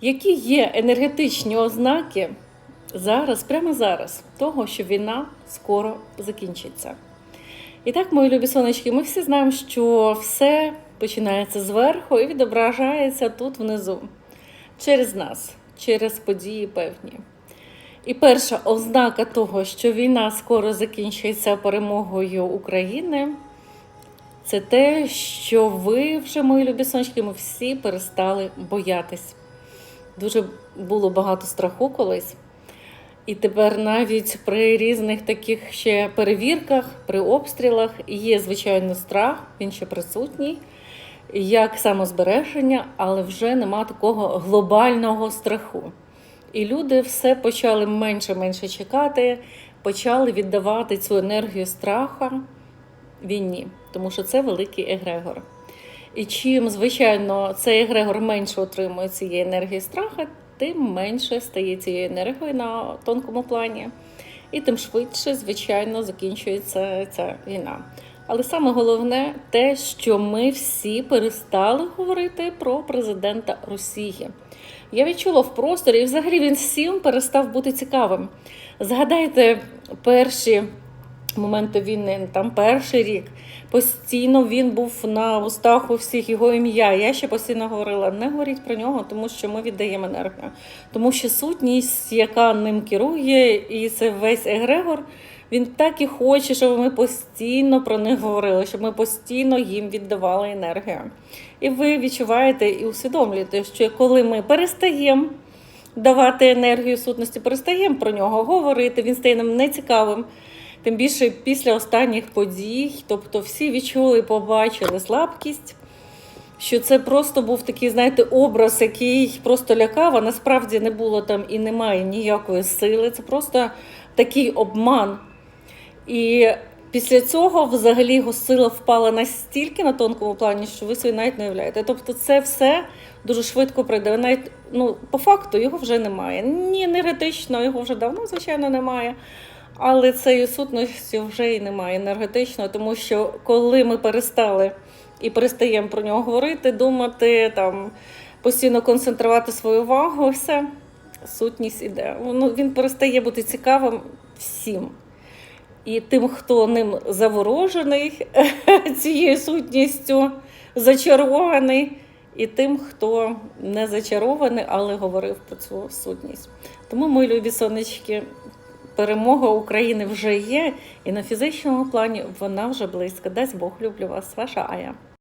Які є енергетичні ознаки зараз, прямо зараз, того, що війна скоро закінчиться? І так, мої любі сонечки, ми всі знаємо, що все починається зверху і відображається тут внизу, через нас, через події певні. І перша ознака того, що війна скоро закінчиться перемогою України, це те, що ви вже, мої любі сонечки, ми всі перестали боятись. Дуже було багато страху колись. І тепер навіть при різних таких ще перевірках, при обстрілах є, звичайно, страх, він ще присутній, як самозбереження, але вже нема такого глобального страху. І люди все почали менше-менше чекати, почали віддавати цю енергію страха війні, тому що це великий егрегор. І чим, звичайно, цей егрегор менше отримує цієї енергії страха, тим менше стає цієї енергії на тонкому плані, і тим швидше, звичайно, закінчується ця війна. Але саме головне те, що ми всі перестали говорити про президента Росії. Я відчула в просторі, і взагалі він всім перестав бути цікавим. Згадайте перші моменти війни, там перший рік. Постійно він був на устах у всіх його ім'я. Я ще постійно говорила: не говоріть про нього, тому що ми віддаємо енергію. Тому що сутність, яка ним керує, і це весь егрегор. Він так і хоче, щоб ми постійно про них говорили, щоб ми постійно їм віддавали енергію. І ви відчуваєте і усвідомлюєте, що коли ми перестаємо давати енергію сутності, перестаємо про нього говорити, він стає нам нецікавим. Тим більше після останніх подій, тобто всі відчули побачили слабкість, що це просто був такий, знаєте, образ, який просто лякав, а насправді не було там і немає ніякої сили. Це просто такий обман. І після цього взагалі його сила впала настільки на тонкому плані, що ви собі навіть не уявляєте. Тобто, це все дуже швидко прийде. Навіть ну, по факту його вже немає. Ні, енергетично його вже давно, звичайно, немає. Але цієї сутності вже і немає енергетично, тому що коли ми перестали і перестаємо про нього говорити, думати, там постійно концентрувати свою увагу, все, сутність іде. Ну, він перестає бути цікавим всім. І тим, хто ним заворожений цією сутністю, зачарований, і тим, хто не зачарований, але говорив про цю сутність. Тому, мої любі сонечки, перемога України вже є, і на фізичному плані вона вже близько. Дасть Бог люблю вас, ваша Ая.